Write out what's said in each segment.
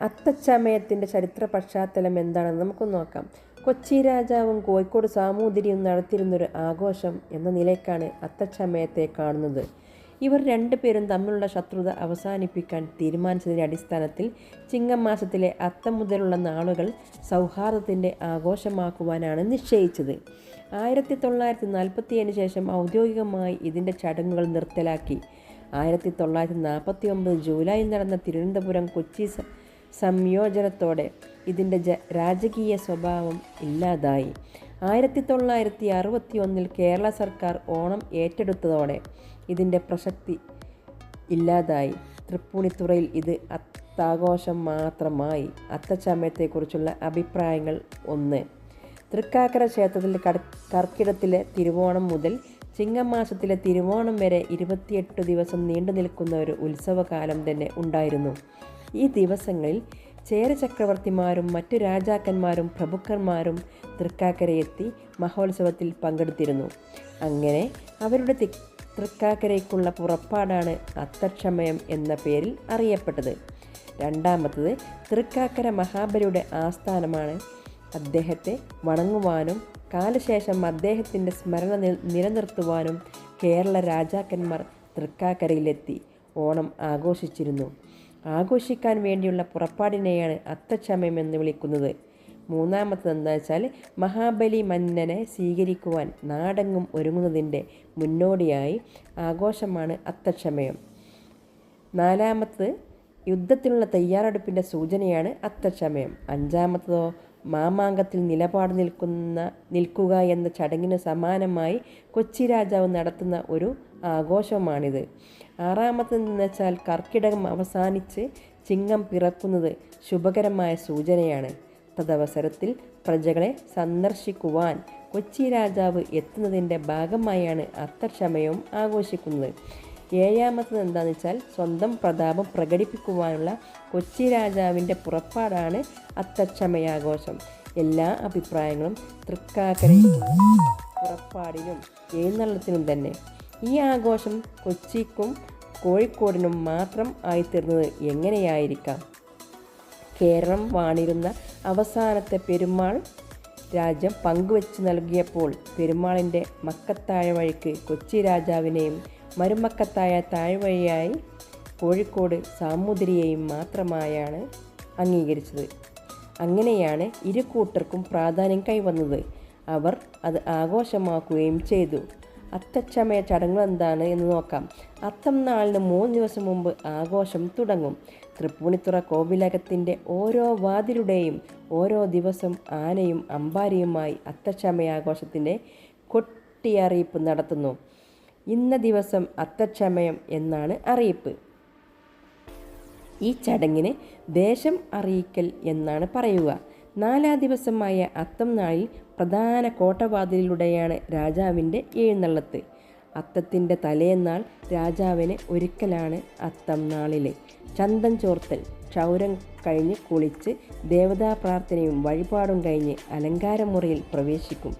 അത്തച്ചമയത്തിന്റെ ചരിത്ര പശ്ചാത്തലം എന്താണെന്ന് നമുക്ക് നോക്കാം. കൊച്ചി രാജാവും കോഴിക്കോട് സാമൂതിരിയും നടത്തിയിരുന്നൊരു ആഘോഷം എന്ന നിലയ്ക്കാണ് അത്തച്ചമയത്തെ കാണുന്നത്. ഇവർ രണ്ടുപേരും തമ്മിലുള്ള ശത്രുത അവസാനിപ്പിക്കാൻ തീരുമാനിച്ചതിന്റെ അടിസ്ഥാനത്തിൽ ചിങ്ങം മാസത്തിലെ അത്തം മുതലുള്ള നാളുകൾ സൗഹാർദ്ദത്തിന്റെ ആഘോഷമാക്കുവാനാണ് നിശ്ചയിച്ചത്. ആയിരത്തി തൊള്ളായിരത്തി നാൽപ്പത്തിയേഴിന് ശേഷം ഔദ്യോഗികമായി ഇതിന്റെ ചടങ്ങുകൾ നിർത്തലാക്കി. ആയിരത്തി തൊള്ളായിരത്തി നാൽപ്പത്തി ഒമ്പത് ജൂലൈയിൽ നടന്ന തിരുവനന്തപുരം കൊച്ചി സംയോജനത്തോടെ ഇതിന്റെ ജ രാജകീയ സ്വഭാവം ഇല്ലാതായി. ആയിരത്തി തൊള്ളായിരത്തി അറുപത്തി ഒന്നിൽ കേരള സർക്കാർ ഓണം ഏറ്റെടുത്തതോടെ ഇതിന്റെ പ്രസക്തി ഇല്ലാതായി. തൃപ്പൂണിത്തുറയിൽ ഇത് അത്താഘോഷം മാത്രമായി. അത്തച്ചമയത്തെക്കുറിച്ചുള്ള അഭിപ്രായങ്ങൾ ഒന്ന്. തൃക്കാക്കര ക്ഷേത്രത്തിൽ കട കർക്കിടത്തിലെ തിരുവോണം മുതൽ ചിങ്ങമാസത്തിലെ തിരുവോണം വരെ ഇരുപത്തിയെട്ട് ദിവസം നീണ്ടു നിൽക്കുന്ന ഒരു ഉത്സവകാലം തന്നെ ഉണ്ടായിരുന്നു. ഈ ദിവസങ്ങളിൽ ചേര ചക്രവർത്തിമാരും മറ്റു രാജാക്കന്മാരും പ്രഭുക്കന്മാരും തൃക്കാക്കരയെത്തി മഹോത്സവത്തിൽ പങ്കെടുത്തിരുന്നു. അങ്ങനെ അവരുടെ തി തൃക്കാക്കരയ്ക്കുള്ള പുറപ്പാടാണ് അത്തക്ഷമയം എന്ന പേരിൽ അറിയപ്പെട്ടത്. രണ്ടാമത്തത് തൃക്കാക്കര മഹാബലിയുടെ ആസ്ഥാനമാണ്. അദ്ദേഹത്തെ വണങ്ങുവാനും കാലശേഷം അദ്ദേഹത്തിന്റെ സ്മരണ നിലനിർത്തുവാനും കേരള രാജാക്കന്മാർ തൃക്കാക്കരയിലെത്തി. ഓണം ആഘോഷിച്ചിരുന്നു. ആഘോഷിക്കാൻ വേണ്ടിയുള്ള പുറപ്പാടിനെയാണ് അത്തച്ചമയം എന്ന് വിളിക്കുന്നത്. മൂന്നാമത്തത് എന്താ വെച്ചാൽ മഹാബലി മന്നനെ സ്വീകരിക്കുവാൻ നാടെങ്ങും ഒരുങ്ങുന്നതിന്റെ മുന്നോടിയായി ആഘോഷമാണ് അത്തക്ഷമയം നാലാമത്തത് യുദ്ധത്തിനുള്ള തയ്യാറെടുപ്പിന്റെ സൂചനയാണ് അത്തക്ഷമയം അഞ്ചാമത്തതോ മാമാങ്കത്തിൽ നിലപാട് നിൽക്കുന്ന നിൽക്കുക എന്ന ചടങ്ങിന് സമാനമായി കൊച്ചി രാജാവ് നടത്തുന്ന ഒരു ആഘോഷമാണിത്. ആറാമത്തെന്ന് വെച്ചാൽ കർക്കിടകം അവസാനിച്ച് ചിങ്ങം പിറക്കുന്നത് ശുഭകരമായ സൂചനയാണ്. തദവസരത്തിൽ പ്രജകളെ സന്ദർശിക്കുവാൻ കൊച്ചി രാജാവ് എത്തുന്നതിന്റെ ഭാഗമായാണ് അത്തക്ഷമയവും ആഘോഷിക്കുന്നത്. ഏഴാമത്തത് എന്താണെന്ന് വെച്ചാൽ സ്വന്തം പ്രതാപം പ്രകടിപ്പിക്കുവാനുള്ള കൊച്ചി രാജാവിന്റെ പുറപ്പാടാണ് അത്തക്ഷമയാഘോഷം എല്ലാ അഭിപ്രായങ്ങളും തൃക്കാക്കരയിലുള്ള പുറപ്പാടിനും എഴുന്നള്ളത്തിനും തന്നെ. ഈ ആഘോഷം കൊച്ചിക്കും കോഴിക്കോടിനും മാത്രം ആയിത്തീർന്നത് എങ്ങനെയായിരിക്കാം? കേരളം വാണിരുന്ന അവസാനത്തെ പെരുമാൾ രാജ്യം പങ്കുവച്ച് നൽകിയപ്പോൾ പെരുമാളിന്റെ മക്കത്തായ വഴിക്ക് കൊച്ചി രാജാവിനെയും മരുമക്കത്തായ താഴ്വഴിയായി കോഴിക്കോട് സാമൂതിരിയെയും മാത്രമായാണ് അംഗീകരിച്ചത്. അങ്ങനെയാണ് ഇരു കൂട്ടർക്കും പ്രാധാന്യം കൈവന്നത്. അവർ അത് ആഘോഷമാക്കുകയും ചെയ്തു. അത്തച്ചമയ ചടങ്ങുകൾ എന്താണ് എന്ന് നോക്കാം. അത്തം നാളിന് മൂന്ന് ദിവസം മുമ്പ് ആഘോഷം തുടങ്ങും. തൃപ്പൂണിത്തുറ കോവിലകത്തിന്റെ ഓരോ വാതിലുടെയും ഓരോ ദിവസം ആനയും അമ്പാരിയുമായി അത്തച്ചമയ ആഘോഷത്തിന്റെ കൊട്ടിയറിയിപ്പ് നടത്തുന്നു. ഇന്ന ദിവസം അത്തച്ചമയം എന്നാണ് അറിയിപ്പ്. ഈ ചടങ്ങിന് ദേശം അറിയിക്കൽ എന്നാണ് പറയുക. നാലാം ദിവസമായ അത്തം നാളിൽ പ്രധാന കോട്ടവാതിലിലൂടെയാണ് രാജാവിന്റെ എഴുന്നള്ളത്ത്. അത്തത്തിന്റെ തലേന്നാൾ രാജാവിന് ഒരുക്കലാണ് അത്തം നാളിലെ. ചന്തം ചോർത്തൽ ക്ഷൗരം കഴിഞ്ഞ് കുളിച്ച് ദേവതാ പ്രാർത്ഥനയും വഴിപാടും കഴിഞ്ഞ് അലങ്കാരമുറിയിൽ പ്രവേശിക്കും.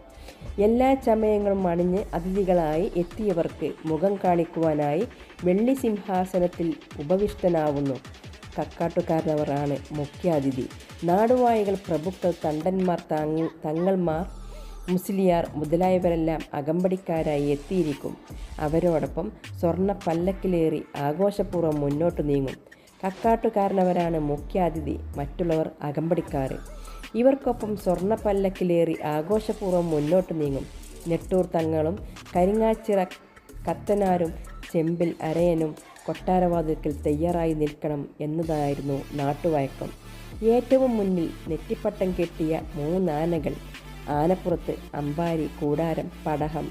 എല്ലാ ചമയങ്ങളും അണിഞ്ഞ് അതിഥികളായി എത്തിയവർക്ക് മുഖം കാണിക്കുവാനായി വെള്ളി സിംഹാസനത്തിൽ ഉപവിഷ്ടനാവുന്നു. കക്കാട്ടുകാരനവറാണ് മുഖ്യാതിഥി. നാടുവായികൾ പ്രഭുക്കൾ തണ്ടന്മാർ താങ്ങ തങ്ങൾമാർ മുസ്ലിയാർ മുതലായവരെല്ലാം അകമ്പടിക്കാരായി എത്തിയിരിക്കും. അവരോടൊപ്പം സ്വർണ പല്ലക്കിലേറി ആഘോഷപൂർവം മുന്നോട്ട് നീങ്ങും. കക്കാട്ടുകാരനവരാണ് മുഖ്യാതിഥി മറ്റുള്ളവർ അകമ്പടിക്കാർ ഇവർക്കൊപ്പം സ്വർണ പല്ലക്കിലേറി ആഘോഷപൂർവം മുന്നോട്ട് നീങ്ങും. നെട്ടൂർ തങ്ങളും കരിങ്ങാച്ചിറ കത്തനാരും ചെമ്പിൽ അരയനും കൊട്ടാരവാതിൽക്കൽ തയ്യാറായി നിൽക്കണം എന്നതായിരുന്നു നാട്ടുവയക്കം ഏറ്റവും മുന്നിൽ നെറ്റിപ്പട്ടം കെട്ടിയ മൂന്നാനകൾ ആനപ്പുറത്ത് അമ്പാരി കൂടാരം പടഹം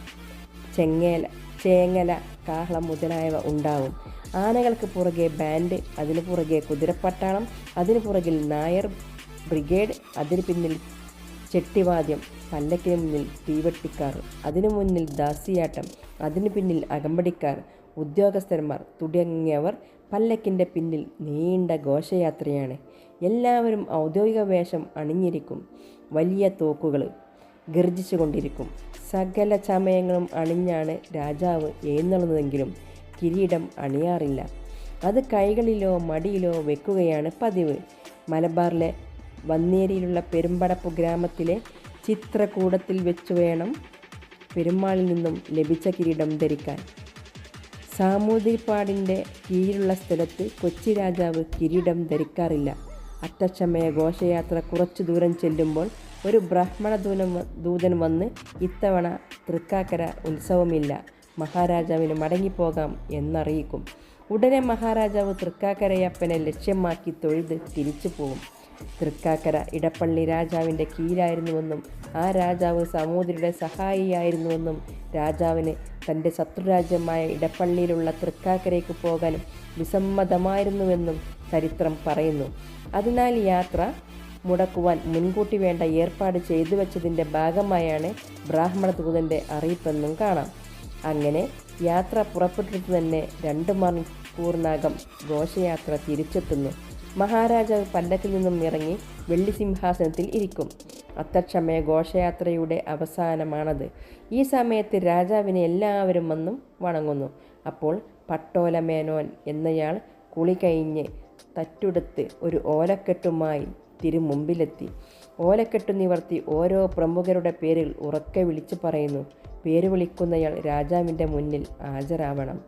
ചെങ്ങേല ചേങ്ങല കാഹളം മുതലായവ ഉണ്ടാവും. ആനകൾക്ക് പുറകെ ബാൻഡ് അതിനു പുറകെ കുതിരപ്പട്ടാളം അതിനു പുറകിൽ നായർ ബ്രിഗേഡ് അതിനു പിന്നിൽ ചെട്ടിവാദ്യം പല്ലക്കിന് മുന്നിൽ തീവട്ടിക്കാർ അതിനു മുന്നിൽ ദാസിയാട്ടം അതിനു പിന്നിൽ അകമ്പടിക്കാർ ഉദ്യോഗസ്ഥന്മാർ തുടങ്ങിയവർ പല്ലക്കിന്റെ പിന്നിൽ നീണ്ട ഘോഷയാത്രയാണ്. എല്ലാവരും ഔദ്യോഗിക വേഷം അണിഞ്ഞിരിക്കും. വലിയ തോക്കുകൾ ഗർജിച്ചുകൊണ്ടിരിക്കും. സകല ചമയങ്ങളും അണിഞ്ഞാണ് രാജാവ് എഴുന്നള്ളുന്നതെങ്കിലും കിരീടം അണിയാറില്ല. അത് കൈകളിലോ മടിയിലോ വെക്കുകയാണ് പതിവ്. മലബാറിലെ വന്നേരിയിലുള്ള പെരുമ്പടപ്പ് ഗ്രാമത്തിലെ ചിത്രകൂടത്തിൽ വെച്ചു വേണം പെരുമാളിൽ നിന്നും ലഭിച്ച കിരീടം ധരിക്കാൻ. സാമൂതിരിപ്പാടിന്റെ കീഴിലുള്ള സ്ഥലത്ത് കൊച്ചി രാജാവ് കിരീടം ധരിക്കാറില്ല. അത്തച്ചമയ ഘോഷയാത്ര കുറച്ചു ദൂരം ചെല്ലുമ്പോൾ ഒരു ബ്രാഹ്മണ ദൂതൻ ദൂതൻ വന്ന് ഇത്തവണ തൃക്കാക്കര ഉത്സവമില്ല. മഹാരാജാവിന് മടങ്ങിപ്പോകാം എന്നറിയിക്കും. ഉടനെ മഹാരാജാവ് തൃക്കാക്കരയപ്പനെ ലക്ഷ്യമാക്കി തൊഴുത് തിരിച്ചു പോകും തൃക്കാക്കര ഇടപ്പള്ളി രാജാവിന്റെ കീഴിലായിരുന്നുവെന്നും ആ രാജാവ് സമൂതിരിയുടെ സഹായിയായിരുന്നുവെന്നും രാജാവിന് തന്റെ ശത്രുരാജ്യമായ ഇടപ്പള്ളിയിലുള്ള തൃക്കാക്കരയ്ക്ക് പോകാനും വിസമ്മതമായിരുന്നുവെന്നും ചരിത്രം പറയുന്നു. അതിനാൽ യാത്ര മുടക്കുവാൻ മുൻകൂട്ടി വേണ്ട ഏർപ്പാട് ചെയ്തു വെച്ചതിന്റെ ഭാഗമായാണ് ബ്രാഹ്മണ ദൂതന്റെ അറിയിപ്പെന്നും കാണാം. അങ്ങനെ യാത്ര പുറപ്പെട്ടിട്ട് തന്നെ രണ്ട് മണിക്കൂറിനകം ഘോഷയാത്ര തിരിച്ചെത്തുന്നു. മഹാരാജാവ് പല്ലക്കിൽ നിന്നും ഇറങ്ങി വെള്ളി സിംഹാസനത്തിൽ ഇരിക്കും. അത്തക്ഷമയ ഘോഷയാത്രയുടെ അവസാനമാണത്. ഈ സമയത്ത് രാജാവിനെ എല്ലാവരും വന്നും വണങ്ങുന്നു. അപ്പോൾ പട്ടോലമേനോൻ എന്നയാൾ കുളി കഴിഞ്ഞ് തറ്റുടുത്ത് ഒരു ഓലക്കെട്ടുമായി തിരുമുമ്പിലെത്തി. ഓലക്കെട്ട് നിവർത്തി ഓരോ പ്രമുഖരുടെ പേരിൽ ഉറക്കെ വിളിച്ചു പറയുന്നു. പേര് വിളിക്കുന്നയാൾ രാജാവിന്റെ മുന്നിൽ ഹാജരാവണം.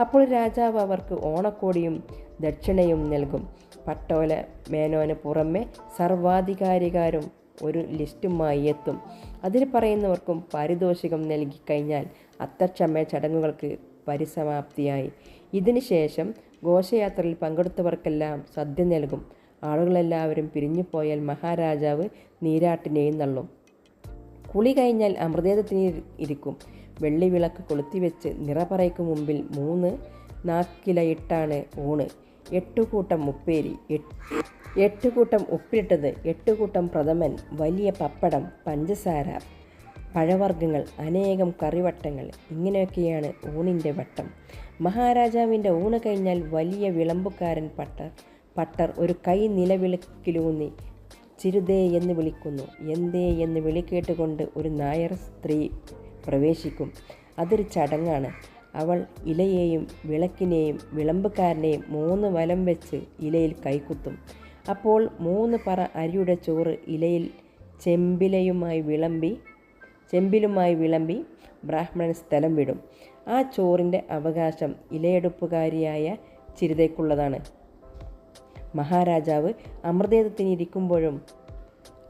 അപ്പോൾ രാജാവ് അവർക്ക് ഓണക്കോടിയും ദക്ഷിണയും നൽകും. പട്ടോല മേനോന് പുറമെ സർവാധികാരികാരും ഒരു ലിസ്റ്റുമായി എത്തും. അതിൽ പറയുന്നവർക്കും പാരിതോഷികം നൽകിക്കഴിഞ്ഞാൽ കഴിഞ്ഞാൽ അത്തച്ചമയ ചടങ്ങുകൾക്ക് പരിസമാപ്തിയായി. ഇതിനുശേഷം ഘോഷയാത്രയിൽ പങ്കെടുത്തവർക്കെല്ലാം സദ്യ നൽകും. ആളുകളെല്ലാവരും പിരിഞ്ഞു പോയാൽ മഹാരാജാവ് നീരാട്ടിനെയും തള്ളും. കുളി കഴിഞ്ഞാൽ അമൃതേതത്തിന് ഇരിക്കും. വെള്ളി വിളക്ക് കൊളുത്തിവെച്ച് നിറപറയ്ക്ക് മുമ്പിൽ മൂന്ന് നാക്കിലയിട്ടാണ് ഊണ്. എട്ടുകൂട്ടം ഉപ്പേരി എട്ട് കൂട്ടം ഉപ്പിട്ടത് എട്ട് കൂട്ടം പ്രഥമൻ വലിയ പപ്പടം പഞ്ചസാര പഴവർഗങ്ങൾ അനേകം കറിവട്ടങ്ങൾ. ഇങ്ങനെയൊക്കെയാണ് ഊണിന്റെ വട്ടം. മഹാരാജാവിന്റെ ഊണ് കഴിഞ്ഞാൽ വലിയ വിളമ്പുകാരൻ പട്ടർ പട്ടർ ഒരു കൈ നിലവിളക്കിലൂന്നി ചിരുതേ എന്ന് വിളിക്കുന്നു. എന്തേ എന്ന് വിളിക്കേട്ടുകൊണ്ട് ഒരു നായർ സ്ത്രീ പ്രവേശിക്കും. അതൊരു ചടങ്ങാണ്. അവൾ ഇലയെയും വിളക്കിനെയും വിളമ്പുകാരനെയും മൂന്ന് വലം വെച്ച് ഇലയിൽ കൈക്കുത്തും അപ്പോൾ മൂന്ന് പറ അരിയുടെ ചോറ് ഇലയിൽ ചെമ്പിലയുമായി വിളമ്പി ചെമ്പിലുമായി വിളമ്പി ബ്രാഹ്മണൻ സ്ഥലം വിടും. ആ ചോറിന്റെ അവകാശം ഇലയെടുപ്പുകാരിയായ ചിരിതയ്ക്കുള്ളതാണ്. മഹാരാജാവ് അമൃതേതത്തിനിരിക്കുമ്പോഴും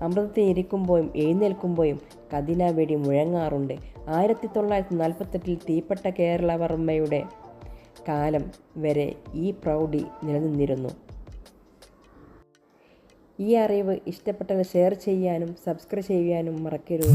അമൃതത്തിനിരിക്കുമ്പോഴും എഴുന്നേൽക്കുമ്പോഴും കതിന വെടി മുഴങ്ങാറുണ്ട്. ആയിരത്തി തൊള്ളായിരത്തി നാൽപ്പത്തെട്ടിൽ തീപ്പെട്ട കേരളവർമ്മയുടെ കാലം വരെ ഈ പ്രൗഢി നിലനിന്നിരുന്നു. ഈ അറിവ് ഇഷ്ടപ്പെട്ടാൽ ഷെയർ ചെയ്യാനും സബ്സ്ക്രൈബ് ചെയ്യാനും മറക്കരുത്.